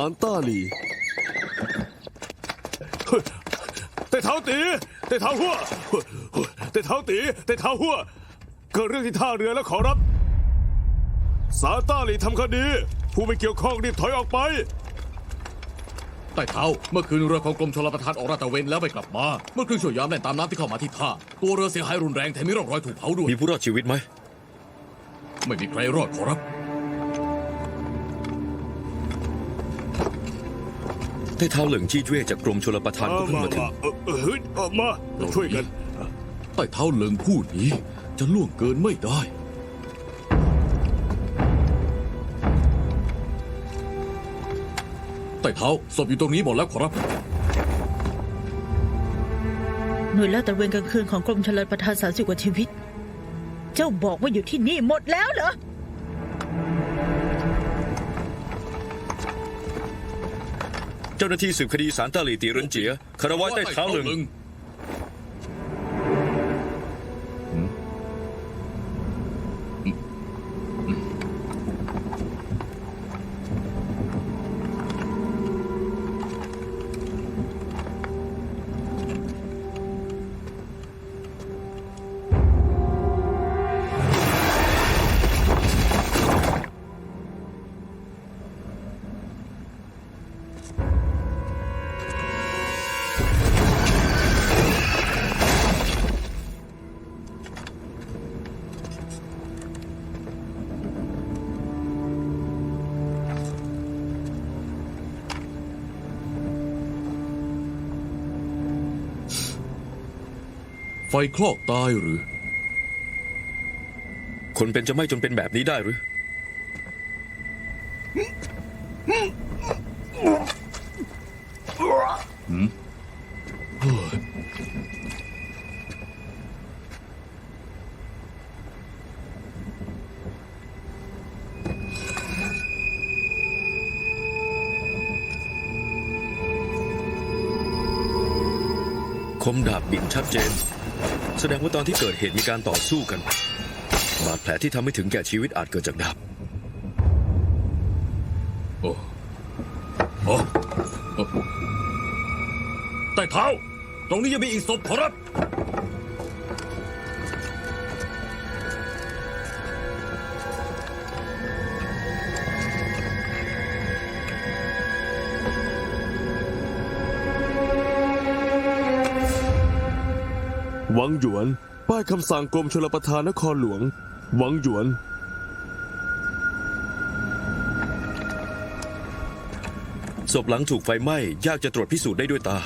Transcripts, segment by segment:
ารต้าหลีเฮ้ยแต่เท้าตีแต่เท้าหัวเฮ้ยเฮ้ยแต่เท้าตีแต่เท้าหัวเกิดเรื่องที่ท่าเรือแล้วขอรับ สารต้าหลีทำคดี ผู้ไม่เกี่ยวข้องรีบถอยออกไปใต้เท้าเมื่อคืนเรือของกรมชลประทานออกราดตระเวนแล้วไม่กลับมา เมื่อครึ่งชั่วยามแล่นตามน้ำที่เข้ามาที่ท่า ตัวเรือเสียหายรุนแรงแถมมีร่องรอยถูกเผาด้วย มีผู้รอดชีวิตไหม ไม่มีใครรอดขอรับ ใต้เท้าเหลิงจี้เจ้ยจากกรมชลประทานก็เพิ่งมาถึงเออเออเฮ้ยเออมาช่วยกันใต้เท้าเหลิงผู้นี้จะล่วงเกินไม่ได้ใต้เท้าศพอยู่ตรงนี้หมดแล้วขอรับ หน่วยลาดตระเวนกลางคืนของกรมชลประทานสามสิบกว่าชีวิต เจ้าบอกว่าอยู่ที่นี่หมดแล้วเหรอ เจ้าหน้าที่สืบคดีสารต้าหลีตีเรินเจียคารวะใต้เท้าเลิง ไฟคลอกตายหรือ คนเป็นจะไม่จนเป็นแบบนี้ได้หรือ คมดาบบิ่นชัดเจน แสดงว่าตอนที่เกิดเหตุมีการต่อสู้กัน บาดแผลที่ทำให้ถึงแก่ชีวิตอาจเกิดจากดาบ โอ้โอ้โอ้ใต้เท้า ตรงนี้ยังมีอีกศพขอรับ วังหยวน ป้ายคำสั่งกรมชลประทานนครหลวงหวังหยวน ศพหลังถูกไฟไหม้ ยากจะตรวจพิสูจน์ได้ด้วยตา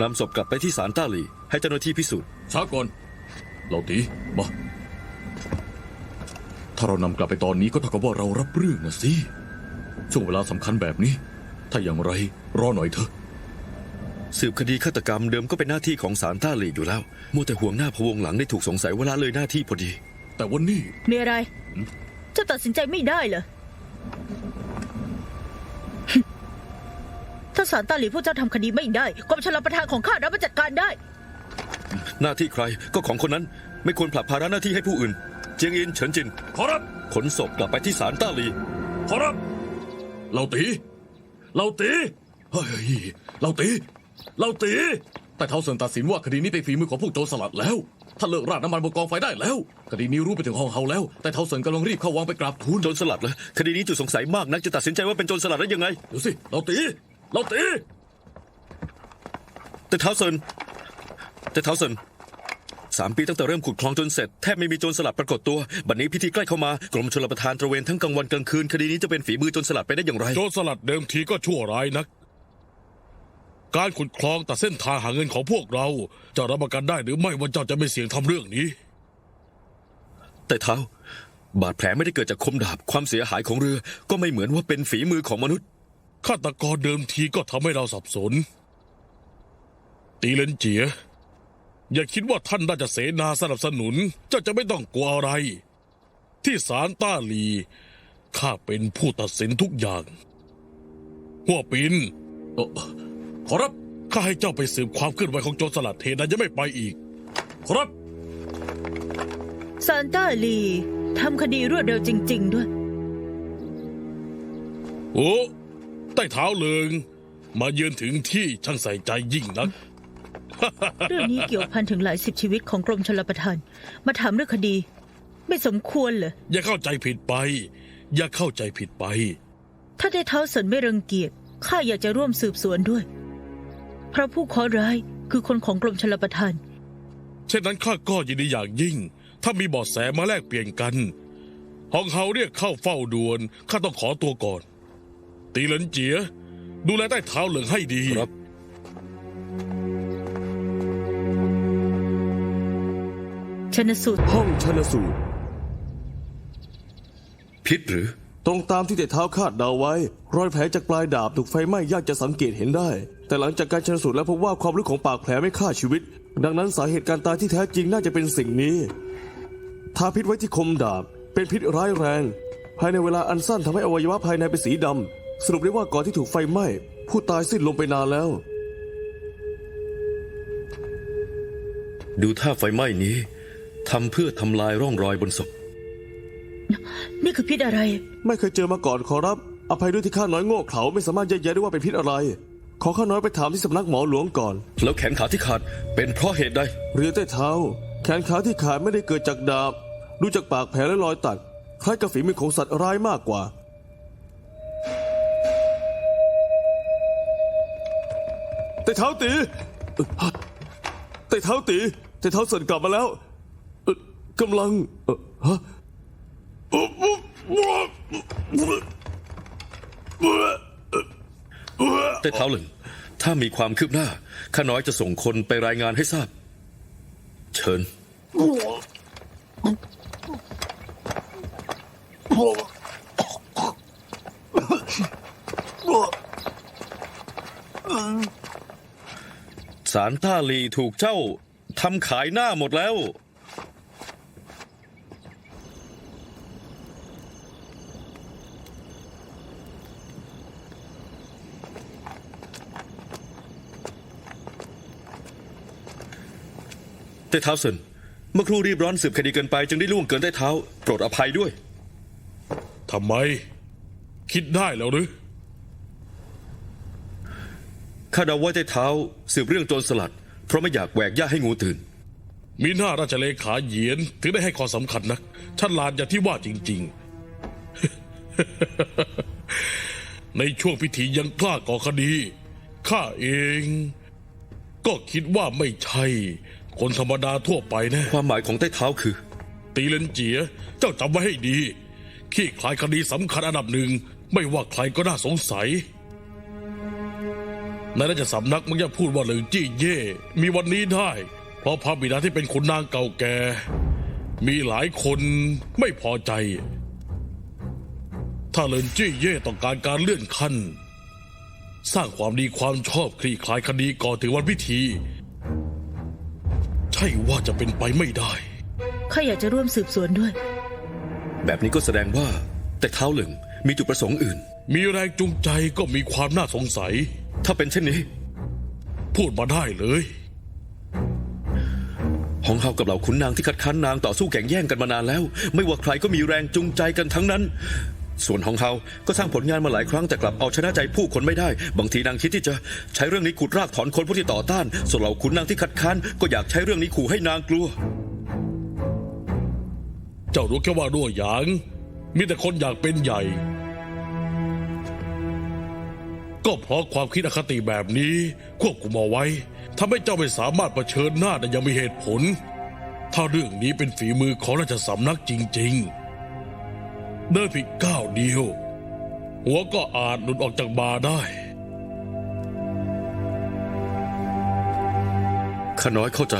นำศพกลับไปที่ศาลต้าหลีให้เจ้าหน้าที่พิสูจน์ช้าก่อนเราตีมา ถ้าเรานำกลับไปตอนนี้ก็เท่ากับว่าเรารับเรื่องนะสิ ช่วงเวลาสำคัญแบบนี้ ถ้าอย่างไรรอหน่อยเถอะ สืบคดีฆาตกรรมเดิมก็เป็นหน้าที่ของศาลต้าหลีอยู่แล้วมัวแต่ห่วงหน้าพะวงหลังได้ถูกสงสัยว่าละเลยหน้าที่พอดี แต่วันนี้ มีอะไร เจ้าตัดสินใจไม่ได้เหรอ ถ้าสารตาหลีผู้เจ้าทำคดีไม่ได้กรมชลประทานของข้ารับมาจัดการได้ หน้าที่ใครก็ของคนนั้น ไม่ควรผลักภาระหน้าที่ให้ผู้อื่น เจียงอินเฉินจิน ขอรับ ขนศพกลับไปที่ศาลต้าหลี ขอรับ เราตี เราตี เฮ้ย เราตี เราตีแต่เท้าเซินตัดสินว่าคดีนี้เป็นฝีมือของพวกโจรสลัดแล้ว ถ้าเลิกราดน้ำมันบนกองไฟได้แล้ว คดีนี้รู้ไปถึงห้องเฮาแล้ว แต่เท้าเซินกำลังรีบเข้าวังไปกราบทูลโจรสลัดเหรอคดีนี้จุดสงสัยมากนักจะตัดสินใจว่าเป็นโจรสลัดได้ยังไงเดี๋ยวสิเราตีเราตีแต่เท้าเซินแต่เท้าเซินสามปีตั้งแต่เริ่มขุดคลองจนเสร็จแทบไม่มีโจรสลัดปรากฏตัว บัดนี้พิธีใกล้เข้ามากรมชลประทานตระเวนทั้งกลางวันกลางคืนคดีนี้จะเป็นฝีมือโจรสลัดไปได้อย่างไร โจรสลัดเดิมทีก็ชั่วร้ายนัก การขุดคลองตัดเส้นทางหาเงินของพวกเราจะรับประกันได้หรือไม่ว่าเจ้าจะไม่เสี่ยงทำเรื่องนี้ แต่เท้า บาดแผลไม่ได้เกิดจากคมดาบความเสียหายของเรือ ก็ไม่เหมือนว่าเป็นฝีมือของมนุษย์ ฆาตกรเดิมทีก็ทำให้เราสับสน ตีเลนเจีย อย่าคิดว่าท่านราชเสนาสนับสนุน เจ้าจะไม่ต้องกลัวอะไร ที่ศาลต้าหลี ข้าเป็นผู้ตัดสินทุกอย่าง หัวปิน เอ่อ ขอรับข้าให้เจ้าไปสืบความเคลื่อนไหวของโจรสลัดเทนั้นยังไม่ไปอีก ขอรับซานต้าหลีทำคดีรวดเร็วจริง ๆ ด้วย โอ้ใต้เท้าเลิง มาเยือนถึงที่ช่างใส่ใจยิ่งนัก เรื่องนี้เกี่ยวพันถึงหลายสิบชีวิตของกรมชลประทาน มาถามเรื่องคดี ไม่สมควรเหรอ อย่าเข้าใจผิดไป อย่าเข้าใจผิดไป ถ้าได้เท้าเสินไม่รังเกียจข้าอยากจะร่วมสืบสวนด้วย เพราะผู้เคราะห์ร้ายคือคนของกรมชลประทาน เช่นนั้นข้าก็ยินดีอย่างยิ่ง ถ้ามีเบาะแสมาแลกเปลี่ยนกันฮองเฮาเรียกเข้าเฝ้าด่วนข้าต้องขอตัวก่อน ตีเหลินเจีย ดูแลใต้เท้าเหลิงให้ดีครับ ชนสูตร ห้องชันสูตร พิษหรือ ตรงตามที่แต่เท้าคาดเดาไว้ รอยแผลจากปลายดาบถูกไฟไหม้ยากจะสังเกตเห็นได้ แต่หลังจากการชันสูตรแล้วพบว่าความลึกของปากแผลไม่ฆ่าชีวิต ดังนั้นสาเหตุการตายที่แท้จริงน่าจะเป็นสิ่งนี้ทาพิษไว้ที่คมดาบ เป็นพิษร้ายแรง ภายในเวลาอันสั้นทำให้อวัยวะภายในเป็นสีดำสรุปได้ว่าก่อนที่ถูกไฟไหม้ผู้ตายสิ้นลมไปนานแล้ว ดูท่าไฟไหม้นี้ทำเพื่อทำลายร่องรอยบนศพ นี่คือพิษอะไร ไม่เคยเจอมาก่อนขอรับ อภัยด้วยที่ข้าน้อยโง่เขลาไม่สามารถแยกแยะได้ว่าเป็นพิษอะไร ขอข้าน้อยไปถามที่สำนักหมอหลวงก่อน แล้วแขนขาที่ขาดเป็นเพราะเหตุใดเรือใต้เท้า แขนขาที่ขาดไม่ได้เกิดจากดาบ ดูจากปากแผลและรอยตัด คล้ายกับฝีมือของสัตว์ร้ายมากกว่าแต่เท้าตีเอ่อฮะแต่เท้าตีแต่เท้าเสินกลับมาแล้วเอ่อกำลังเอ่อฮะ แต่เท้าเหลิงถ้ามีความคืบหน้า ข้าน้อยจะส่งคนไปรายงานให้ทราบ เชิญ สารต้าลีถูกเจ้าทำขายหน้าหมดแล้ว แต่เท้าเซินเมื่อครู่รีบร้อนสืบคดีเกินไป จึงได้ล่วงเกินได้เท้า โปรดอภัยด้วย ทำไม คิดได้แล้วหรือ ข้าเดาว่าได้เท้า สืบเรื่องโจรสลัด เพราะไม่อยากแหวกย่าให้งูตื่น มีหน้าราชเลขาเหยียน ถึงได้ให้ความสำคัญนักฉลาดอย่างที่ว่าจริง ๆ ในช่วงพิธียังกล้าก่อคดี ข้าเอง ก็คิดว่าไม่ใช่ คนธรรมดาทั่วไปแนะความหมายของใต้เท้าคือ ตีเลนเจียเจ้าจำไว้ให้ดี ขี้คลายคดีสำคัญอันดับหนึ่ง ไม่ว่าใครก็น่าสงสัยในราชสำนักมักจะพูดว่าเหลิงจี้เย่มีวันนี้ได้ เพราะพระบิดาที่เป็นขุนนางเก่าแก่ มีหลายคนไม่พอใจ ถ้าเหลินจี้เย่ต้องการการเลื่อนขั้น สร้างความดีความชอบคลี่คลายคดีก่อนถึงวันพิธี ใช่ว่าจะเป็นไปไม่ได้ ข้าอยากจะร่วมสืบสวนด้วย แบบนี้ก็แสดงว่า แต่เท้าเหลิงมีจุดประสงค์อื่น มีแรงจูงใจก็มีความน่าสงสัย ถ้าเป็นเช่นนี้ พูดมาได้เลยฮองเฮากับเหล่าขุนนางที่คัดค้านนางต่อสู้แข่งแย่งกันมานานแล้ว ไม่ว่าใครก็มีแรงจูงใจกันทั้งนั้น ส่วนฮองเฮาก็สร้างผลงานมาหลายครั้งแต่กลับเอาชนะใจผู้คนไม่ได้ บางทีนางคิดที่จะใช้เรื่องนี้ขุดรากถอนคนผู้ที่ต่อต้าน ส่วนเหล่าขุนนางที่คัดค้านก็อยากใช้เรื่องนี้ขู่ให้นางกลัว เจ้ารู้แค่ว่ารั่วหยาง มีแต่คนอยากเป็นใหญ่ ก็เพราะความคิดอคติแบบนี้ ควบคุมเอาไว้ทำให้เจ้าไม่สามารถเผชิญหน้าได้อยังมีเหตุผล ถ้าเรื่องนี้เป็นฝีมือของราชสำนักจริง ๆ เดินผิดก้าวเดียว หัวก็อาจหลุดออกจากบาได้ ข้าน้อยเข้าใจ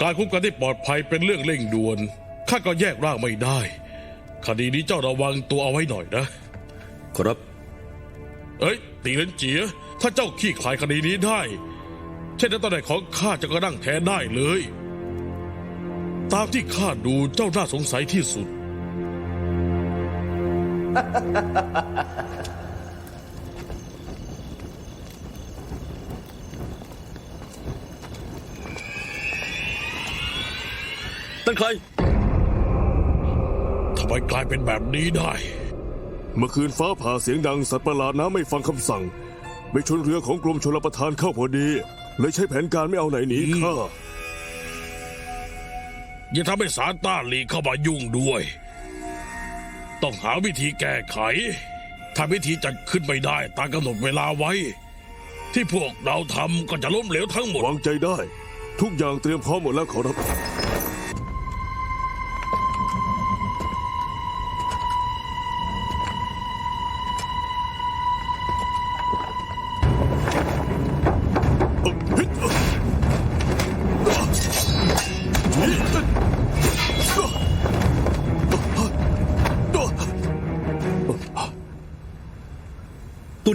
การคุ้มกันที่ปลอดภัยเป็นเรื่องเร่งด่วน ข้าก็แยกร่างไม่ได้ คดีนี้เจ้าระวังตัวเอาไว้หน่อยนะ ครับ เอ้ย ตีเลนเจีย ถ้าเจ้าขี้ขลายคดีนี้ได้ เช่นนั้นตำแหน่งของข้าจะก็นั่งแทนได้เลย ตามที่ข้าดูเจ้าน่าสงสัยที่สุดตั้งใคร ทำไมกลายเป็นแบบนี้ได้ เมื่อคืนฟ้าผ่าเสียงดังสัตว์ประหลาดน้ำไม่ฟังคำสั่งไปชนเรือของกรมชลประทานเข้าพอดี เลยใช้แผนการไม่เอาไหนหนีข้า อย่าทำให้สารต้านหลีเข้ามายุ่งด้วย ต้องหาวิธีแก้ไข ถ้าวิธีจัดขึ้นไม่ได้ตามกำหนดเวลาไว้ ที่พวกเราทำก็จะล้มเหลวทั้งหมด วางใจได้ ทุกอย่างเตรียมพร้อมหมดแล้วขอรับ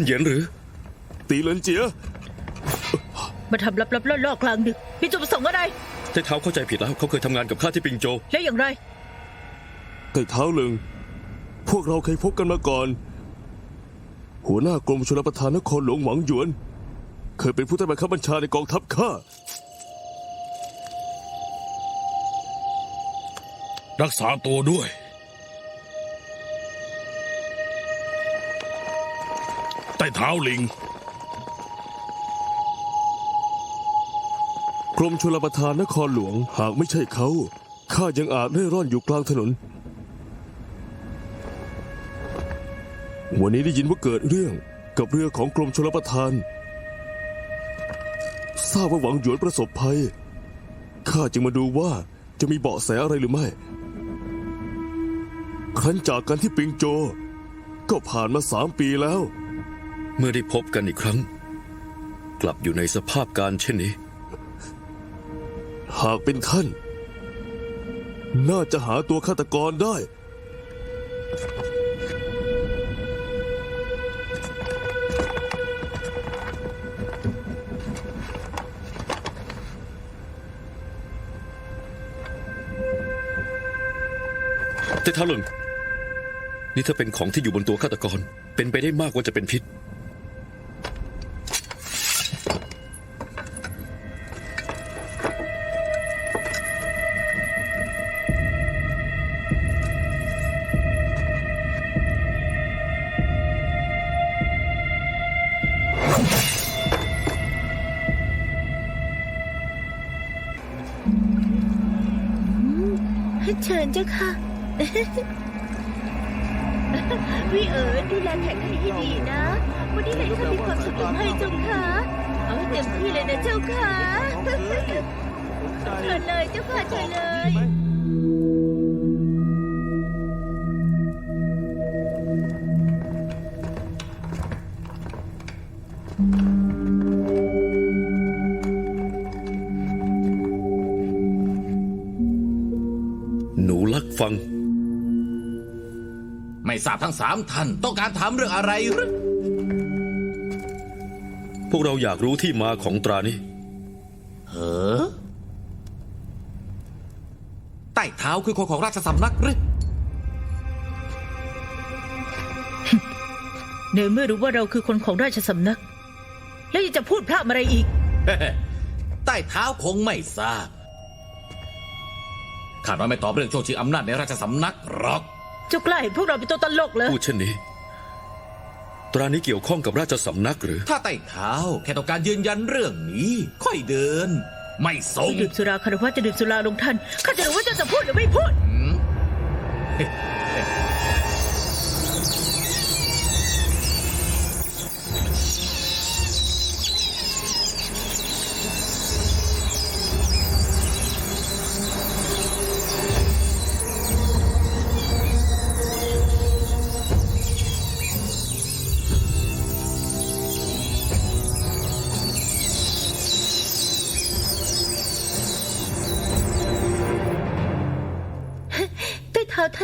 เหยียนหรือ ตีเหลินเจียมาทำลับๆล่อๆกลางดึกมีจุดประสงค์อะไรเต้เท้าเข้าใจผิดแล้วเขาเคยทำงานกับข้าที่ปิงโจ แล้วอย่างไรแต่เท้าเลึงพวกเราเคยพบกันมาก่อน หัวหน้ากรมชลประทานนครหลวงหวังหยวน เคยเป็นผู้ใต้บังคับบัญชาในกองทัพข้ารักษาตัวด้วย ต้เท้าลิง กรมชลประทานนครหลวงหากไม่ใช่เขาข้ายังอาจเร่ร่อนอยู่กลางถนน วันนี้ได้ยินว่าเกิดเรื่องกับเรือของกรมชลประทาน ทราบว่าหวังหยวนประสบภัย ข้าจึงมาดูว่าจะมีเบาะแสอะไรหรือไม่ ครั้นจากกันที่ปิงโจ ก็ผ่านมาสามปีแล้ว เมื่อได้พบกันอีกครั้ง กลับอยู่ในสภาพการเช่นนี้ หากเป็นท่าน น่าจะหาตัวฆาตกรได้เต้เท้าเหลิงนี่ถ้าเป็นของที่อยู่บนตัวฆาตกร เป็นไปได้มากกว่าจะเป็นพิษ เชิญเจ้าค่ะ พี่เอ๋ยดูแลแขกให้ดีๆนะ วันนี้เลยข้ามีความสุขให้เจ้าค่ะ เอาให้เต็มที่เลยนะเจ้าค่ะเชิญเลยเจ้าค่ะเชิญเลย หนูลักฟัง ไม่ทราบทั้งสามท่านต้องการถามเรื่องอะไรหรือพวกเราอยากรู้ที่มาของตรานี้เออใต้เท้าคือคนของราชสำนักหรือเนยไม่รู้ว่าเราคือคนของราชสำนัก แล้วยังจะพูดพร่ำอะไรอีก ใต้เท้าคงไม่ทราบ ข้าน้อยไม่ตอบเรื่องโชว์ชิงอำนาจในราชสำนักหรอก เจ้ากล้าเห็นพวกเราเป็นตัวตลกเลย พูดเช่นนี้ ตรานี้เกี่ยวข้องกับราชสำนักหรือ ถ้าใต้เท้าแค่ต้องการยืนยันเรื่องนี้ ค่อยเดิน ไม่ทรงจะดื่มสุราคารวะจะดื่มสุราลงท่านข้าจะรู้ว่าเจ้าจะพูดหรือไม่พูดใ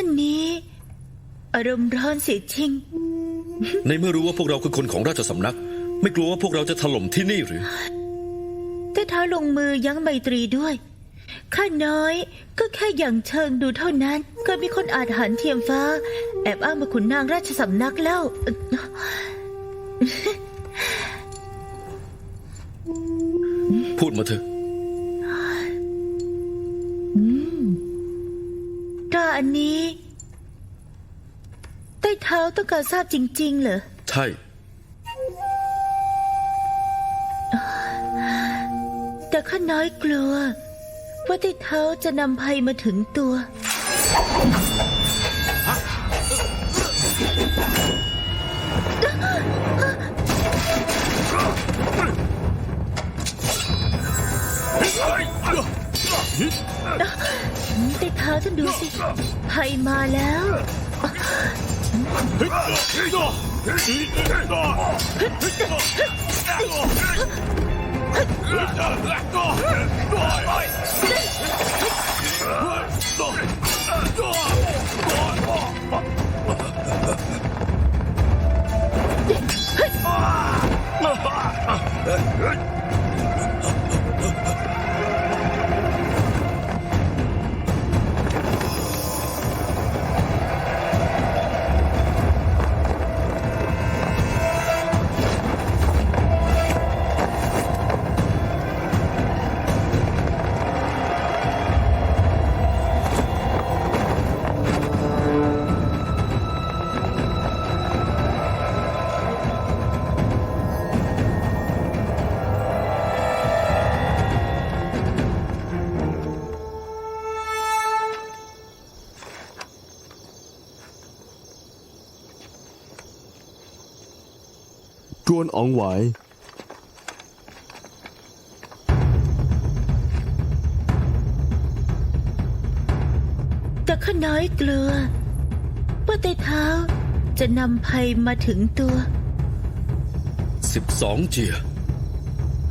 ต้เท้าท่านนี้ อารมณ์ร้อนเสียจริง ในเมื่อรู้ว่าพวกเราคือคนของราชสำนัก ไม่กลัวว่าพวกเราจะถล่มที่นี่หรือใต้เท้าลงมือยั้งไมตรีด้วย ข้าน้อยก็แค่อย่างเชิงดูเท่านั้นก็มีคนอาจหันเทียมฟ้า แอบอ้างมาขุนนางราชสำนักแล้วพูดมาเถอะ อันนี้ ใต้เท้าต้องการทราบจริง ๆ เหรอ ใช่ แต่ข้าน้อยกลัว ว่าใต้เท้าจะนำภัยมาถึงตัว ดูสิภัยมาแล้ว จวนอ๋องไหวแต่ข้าน้อยกลัว ว่าใต้เท้าจะนำภัยมาถึงตัว 12 เจีย